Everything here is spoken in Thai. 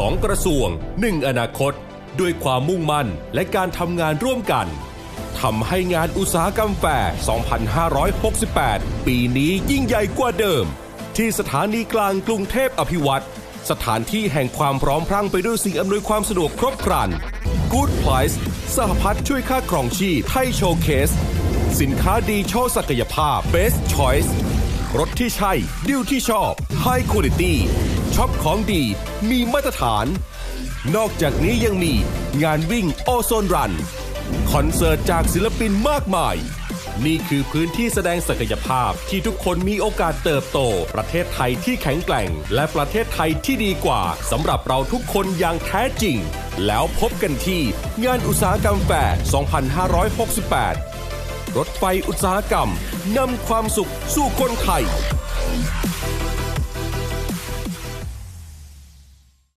2 กระทรวง 1 อนาคต ด้วยความมุ่งมั่นและการทำงานร่วมกันทำให้งานอุตสาหกรรมแฟร์ 2568 ปีนี้ยิ่งใหญ่กว่าเดิม ที่สถานีกลางกรุงเทพอภิวัตรสถานที่แห่งความพร้อมพรั่งไปด้วยสิ่งอำนวยความสะดวกครบครัน Good Price สหพัฒน์ช่วยค่าครองชีพไทยโชว์เคส สินค้าดีโชว์ศักยภาพ Best Choice รถที่ใช่ดิวที่ชอบ High Quality ช็อปของดีมีมาตรฐาน นอกจากนี้ยังมีงานวิ่งโอโซนรัน คอนเสิร์ตจากศิลปินมากมาย นี่คือพื้นที่แสดงศักยภาพที่ทุกคนมีโอกาสเติบโต ประเทศไทยที่แข็งแกร่ง และประเทศไทยที่ดีกว่าสำหรับเราทุกคนอย่างแท้จริง แล้วพบกันที่งานอุตสาหกรรมแฟร์ 2568 รถไฟอุตสาหกรรมนำความสุขสู่คนไทย